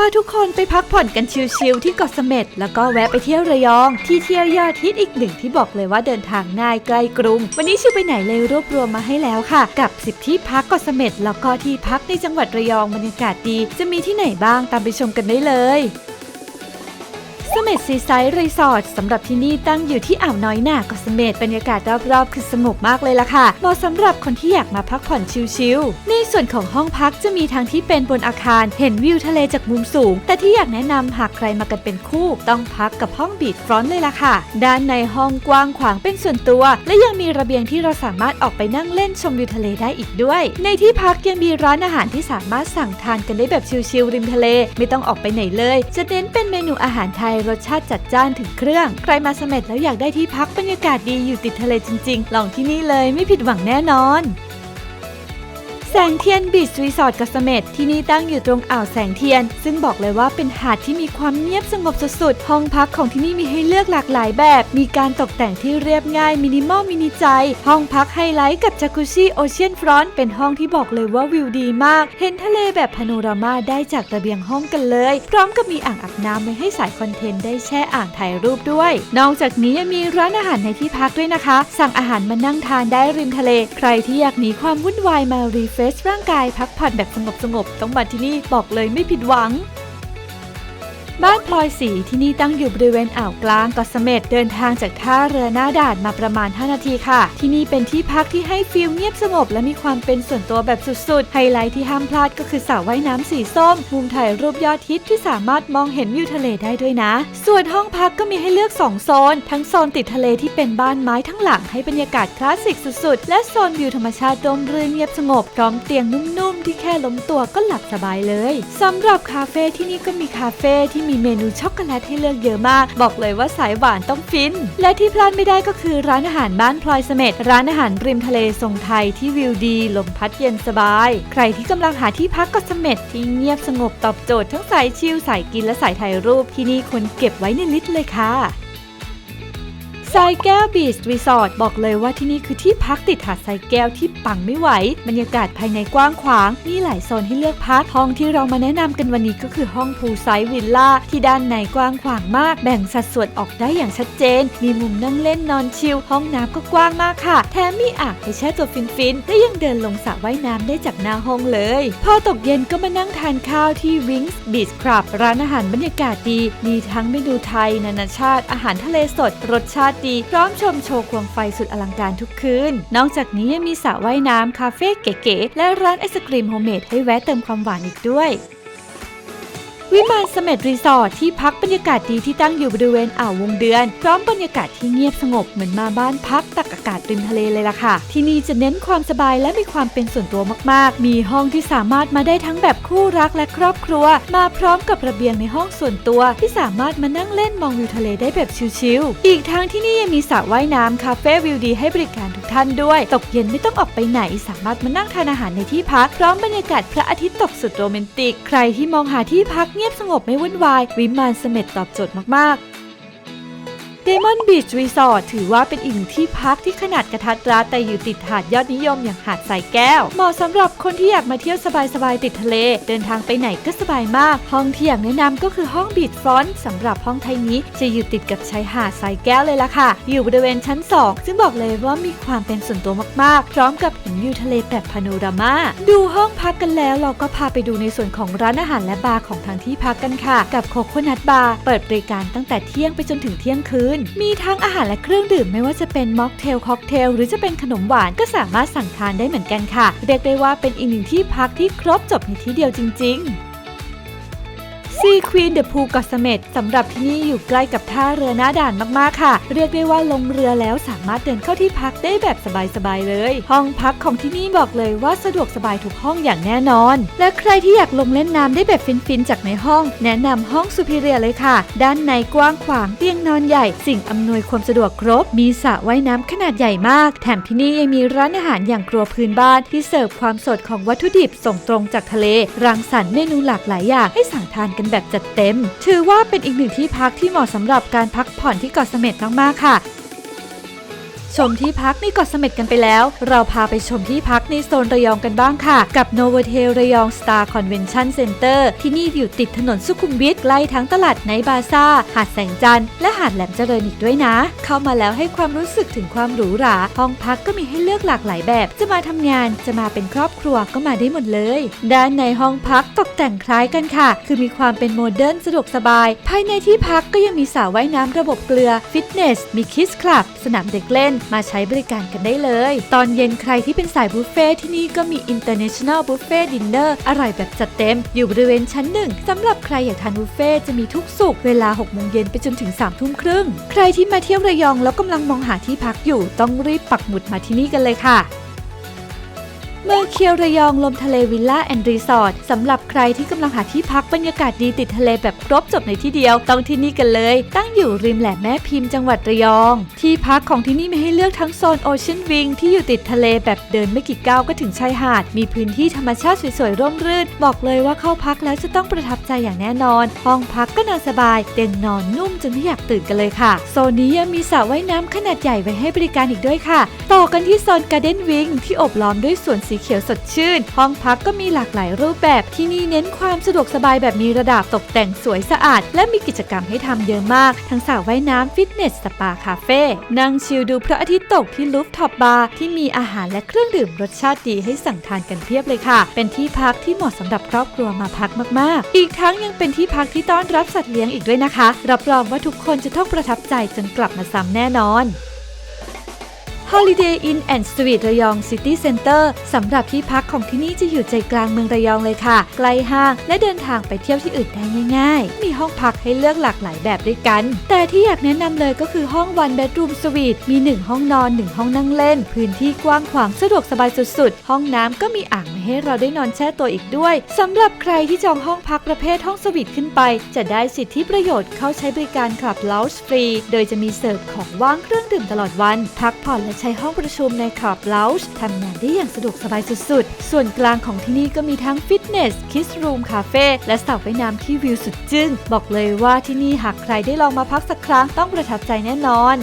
พาทุกคนไปพักผ่อนกันชิลๆที่เกาะเสม็ดแล้วก็แวะไปเที่ยวระยอง ที่เที่ยวยอดฮิตอีกหนึ่งที่บอกเลยว่าเดินทางง่ายใกล้กรุง วันนี้ชิวไปไหนเลยรวบรวมมาให้แล้วค่ะ กับ 10 ที่พักเกาะเสม็ดแล้วก็ที่พักในจังหวัดระยองบรรยากาศดี จะมีที่ไหนบ้างตามไปชมกันได้เลย เมดซีไซด์รีสอร์ทสำหรับที่นี่ตั้งอยู่ที่อ่าวน้อยหนาเกาะเสม็ดบรรยากาศรอบๆ คือสงบมากเลยล่ะค่ะ เหมาะสำหรับคนที่อยากมาพักผ่อนชิลๆ ในส่วนของห้องพักจะมีทั้งที่เป็นบนอาคาร เห็นวิวทะเลจากมุมสูง แต่ที่อยากแนะนำหากใครมากันเป็นคู่ ต้องพักกับห้องบีดฟรอนต์เลยล่ะค่ะ ด้านในห้องกว้างขวางเป็นส่วนตัว และยังมีระเบียงที่เราสามารถออกไปนั่งเล่นชมวิวทะเลได้อีกด้วย ในที่พัก ยังมีร้านอาหารที่สามารถสั่งทานกันได้แบบชิลๆริมทะเล ไม่ต้องออกไปไหนเลย จะเน้นเป็นเมนูอาหารไทยรสชาติจัดจ้านถึงเครื่อง ใครมาเสม็ดแล้วอยากได้ที่พักบรรยากาศดีอยู่ติดทะเลจริงๆ ลองที่นี่เลยไม่ผิดหวังแน่นอน แสงเทียนบีชรีสอร์ทกาะเม็ดที่นี่ตั้งอยู่ตรงอ่าวแสงเทียน ซึ่งบอกเลยว่าเป็นหาดที่มีความเงียบสงบสุดๆห้องพักของที่นี่มีให้เลือกหลากหลายแบบ มีการตกแต่งที่เรียบง่ายมินิมอลมินิใจ ห้องพักไฮไลท์กับจากุชิโอเชียนฟรอนต์เป็นห้องที่บอกเลยว่าวิวดีมาก เห็นทะเลแบบพาโนรามาได้จากระเบียงห้องกันเลย พร้อมกับมีอ่างอาบน้ำไว้ให้สายคอนเทนต์ได้แช่อ่างถ่ายรูปด้วย นอกจากนี้ยังมีร้านอาหารในที่พักด้วยนะคะ สั่งอาหารมานั่งทานได้ริมทะเล ใครที่อยากหนีความวุ่นวายมารีเฟรชร่างกายพักผ่อนแบบสงบๆ ต้องมาที่นี่บอกเลยไม่ผิดหวัง บ้านพลอยสีที่นี่ตั้งอยู่บริเวณอ่าวกลางเกาะเสม็ดเดินทางจากท่าเรือหน้าด่านมาประมาณ 5 นาทีค่ะ ที่นี่เป็นที่พักที่ให้ฟีลเงียบสงบและมีความเป็นส่วนตัวแบบสุดๆ ไฮไลท์ที่ห้ามพลาดก็คือสระว่ายน้ำสีส้ม มุมถ่ายรูปยอดฮิตที่สามารถมองเห็นวิวทะเลได้ด้วยนะ ส่วนห้องพักก็มีให้เลือก 2 โซน ทั้งโซนติดทะเลที่เป็นบ้านไม้ทั้งหลังให้บรรยากาศคลาสสิกสุดๆ และโซนวิวธรรมชาติร่มรื่นเงียบสงบพร้อมเตียงนุ่มๆที่แค่ล้มตัวก็หลับสบายเลยสำหรับคาเฟ่ที่นี่ก็มีคาเฟ่ที่มีเมนูช็อกโกแลตให้เลือกเยอะมาก บอกเลยว่าสายหวานต้องฟิน และที่พลาดไม่ได้ก็คือร้านอาหารบ้านพลอยเสม็ดร้านอาหารริมทะเลทรงไทยที่วิวดีลมพัดเย็นสบาย ใครที่กำลังหาที่พักก็เสม็ดที่เงียบสงบตอบโจทย์ทั้งสายชิลสายกินและสายถ่ายรูปที่นี่คนเก็บไว้ในลิสต์เลยค่ะ ทรายแก้วบีชรีสอร์ทบอกเลยว่าที่นี่คือที่พักติดหาดทรายแก้วที่ปังไม่ไหว บรรยากาศภายในกว้างขวาง มีหลายโซนให้เลือกพัก ห้องที่เรามาแนะนำกันวันนี้ก็คือห้องพูลไซด์วิลล่าที่ด้านในกว้างขวางมาก แบ่งสัดส่วนออกได้อย่างชัดเจน มีมุมนั่งเล่นนอนชิล ห้องน้ำก็กว้างมากค่ะ แถมมีอ่างให้แช่ตัวฟินๆ และยังเดินลงสระว่ายน้ำได้จากหน้าห้องเลย พอตกเย็นก็มานั่งทานข้าวที่ Wings Beach Club ร้านอาหารบรรยากาศดี มีทั้งเมนูไทย นานาชาติ อาหารทะเลสด รสชาติดีพร้อมชมโชว์ควงไฟสุดอลังการทุกคืน นอกจากนี้ยังมีสระว่ายน้ำคาเฟ่เก๋ๆและร้านไอศกรีมโฮมเมดให้แวะเติมความหวานอีกด้วย วิมานเสม็ดรีสอร์ทที่พักบรรยากาศดีที่ตั้งอยู่บริเวณอ่าววงเดือน พร้อมบรรยากาศที่เงียบสงบเหมือนมาบ้านพักตักอากาศริมทะเลเลยล่ะค่ะ ที่นี่จะเน้นความสบายและมีความเป็นส่วนตัวมากๆ มีห้องที่สามารถมาได้ทั้งแบบคู่รักและครอบครัว มาพร้อมกับระเบียงในห้องส่วนตัว ที่สามารถมานั่งเล่นมองวิวทะเลได้แบบชิลๆ อีกทั้งที่นี่ยังมีสระว่ายน้ำคาเฟ่วิวดีให้บริการทุกท่านด้วย ตกเย็นไม่ต้องออกไปไหน สามารถมานั่งทานอาหารในที่พักพร้อมบรรยากาศพระอาทิตย์ตกสุดโรแมนติก ใครที่มองหาที่พักเงียบสงบไม่วุ่นวาย วิมานเสม็ดตอบโจทย์มากๆ เดมอนบีชรีสอร์ทถือว่าเป็นอีกหนึ่งที่พักที่ขนาดกระทัดรัดแต่อยู่ติดหาดยอดนิยมอย่างหาดสายแก้ว เหมาะสำหรับคนที่อยากมาเที่ยวสบายๆติดทะเล เดินทางไปไหนก็สบายมาก ห้องที่อยากแนะนำก็คือห้องบีชฟรอนต์สำหรับห้องไทยนี้จะอยู่ติดกับชายหาดสายแก้วเลยล่ะค่ะ อยู่บริเวณชั้น 2 ซึ่งบอกเลยว่ามีความเป็นส่วนตัวมากๆ พร้อมกับเห็นวิวทะเลแบบพาโนรามาดูห้องพักกันแล้วเราก็พาไปดูในส่วนของร้านอาหารและบาร์ของทางที่พักกันค่ะ กับโคโคนัทบาร์เปิดบริการตั้งแต่เที่ยงไปจนถึงเที่ยงคืนมีทั้งอาหารและเครื่องดื่มไม่ว่าจะเป็นม็อกเทลค็อกเทลหรือจะเป็นขนมหวานก็สามารถสั่งทานได้เหมือนกันค่ะ เรียกได้ว่าเป็นอีกหนึ่งที่พักที่ครบจบในที่เดียวจริง ๆ ซีควีนเดอะพูเกาะเสม็ดสำหรับที่นี่อยู่ใกล้กับท่าเรือหน้าด่านมากๆค่ะ เรียกได้ว่าลงเรือแล้วสามารถเดินเข้าที่พักได้แบบสบายๆเลย ห้องพักของที่นี่บอกเลยว่าสะดวกสบายทุกห้องอย่างแน่นอน และใครที่อยากลงเล่นน้ำได้แบบฟินๆจากในห้อง แนะนำห้องสุพิเรียเลยค่ะ ด้านในกว้างขวางเตียงนอนใหญ่ สิ่งอำนวยความสะดวกครบ มีสระว่ายน้ำขนาดใหญ่มาก แถมที่นี่ยังมีร้านอาหารอย่างครัวพื้นบ้านที่เสิร์ฟความสดของวัตถุดิบส่งตรงจากทะเล รังสรรค์เมนูหลากหลายอย่างให้สั่งทานกันแบบจัดเต็ม ถือว่าเป็นอีกหนึ่งที่พักที่เหมาะสำหรับการพักผ่อนที่เกาะเสม็ดมากๆค่ะ ชมที่พักในเกาะเสม็ดกันไปแล้ว เราพาไปชมที่พักในโซนระยองกันบ้างค่ะ กับ n o v o t e l ระยองสตาร์คอนเวนชั่นเซ็นเตอร์ที่นี่อยู่ติดถนนสุขุมวิทใกล้ทั้งตลาดไนบาซ่า หาดแสงจันทร์และหาดแหลมเจริญอีกด้วยนะ เข้ามาแล้วให้ความรู้สึกถึงความหรูหรา ห้องพักก็มีให้เลือกหลากหลายแบบ จะมาทำงานจะมาเป็นครอบครัวก็มาได้หมดเลย ด้านในห้องพักตกแต่งคล้ายกันค่ะ คือมีความเป็นโมเดิร์นสะดวกสบาย ภายในที่พักก็ยังมีสระว่ายน้ำระบบเกลือฟิตเนสมีคิสคลับสนามเด็กเล่นมาใช้บริการกันได้เลย ตอนเย็นใครที่เป็นสายบุฟเฟ่ที่นี่ก็มี International Buffet Dinner อร่อยแบบจัดเต็ม อยู่บริเวณชั้นหนึ่งสำหรับใครอยากทานบุฟเฟ่จะมีทุกสุกเวลา6โมงเย็นไปจนถึง3ทุ่มครึ่ง ใครที่มาเที่ยวระยองแล้วกำลังมองหาที่พักอยู่ ต้องรีบปักหมุดมาที่นี่กันเลยค่ะ เมืองเคียวระยองลมทะเลวิลล่าแอนด์รีสอร์ทสำหรับใครที่กำลังหาที่พักบรรยากาศดีติดทะเลแบบครบจบในที่เดียว ต้องที่นี่กันเลย ตั้งอยู่ริมแหลมแม่พิมพ์จังหวัดระยอง ที่พักของที่นี่มีให้เลือกทั้งโซนโอเชียนวิงที่อยู่ติดทะเลแบบเดินไม่กี่ก้าวก็ถึงชายหาด มีพื้นที่ธรรมชาติสวยๆร่มรื่น บอกเลยว่าเข้าพักแล้วจะต้องประทับใจอย่างแน่นอน ห้องพักก็นอนสบายเตียงนอนนุ่มจนไม่อยากตื่นกันเลยค่ะ โซนนี้ยังมีสระว่ายน้ำขนาดใหญ่ไว้ให้บริการอีกด้วยค่ะ ต่อกันที่โซนการ์เด้นวิงที่อบล้อมด้วยสวนสีเขียวสดชื่น ห้องพักก็มีหลากหลายรูปแบบที่นี่เน้นความสะดวกสบายแบบมีระดับตกแต่งสวยสะอาด และมีกิจกรรมให้ทำเยอะมาก ทั้งสระว่ายน้ำฟิตเนสสปาคาเฟ่นั่งชิลดูพระอาทิตย์ตกที่ลูฟท็อปบาร์ที่มีอาหารและเครื่องดื่มรสชาติดีให้สั่งทานกันเพียบเลยค่ะ เป็นที่พักที่เหมาะสำหรับครอบครัวมาพักมากๆ อีกทั้งยังเป็นที่พักที่ต้อนรับสัตว์เลี้ยงอีกด้วยนะคะ รับรองว่าทุกคนจะต้องประทับใจจนกลับมาซ้ำแน่นอน Holiday Inn and Suite ระยอง City Center สำหรับที่พักของที่นี่จะอยู่ใจกลางเมืองระยองเลยค่ะ ใกล้ห้างและเดินทางไปเที่ยวที่อื่นได้ง่าย ๆ มีห้องพักให้เลือกหลากหลายแบบด้วยกัน แต่ที่อยากแนะนำเลยก็คือห้อง One Bedroom Suite มี 1 ห้องนอน 1 ห้องนั่งเล่น พื้นที่กว้างขวางสะดวกสบายสุดๆ ห้องน้ำก็มีอ่างมาให้เราได้นอนแช่ตัวอีกด้วยสำหรับใครที่จองห้องพักประเภทห้องสวีทขึ้นไป จะได้สิทธิประโยชน์เข้าใช้บริการคลับ Lounge ฟรี โดยจะมีเสิร์ฟของว่างเครื่องดื่มตลอดวัน พักผ่อนและใช้ห้องประชุมในคลับ Lounge ทำงานได้อย่างสะดวกสบายสุดๆส่วนกลางของที่นี่ก็มีทั้งฟิตเนส คิสรูมคาเฟ่และสระว่ายน้ำที่วิวสุดจึง้ง บอกเลยว่าที่นี่หากใครได้ลองมาพักสักครั้งต้องประทับใจแน่นอน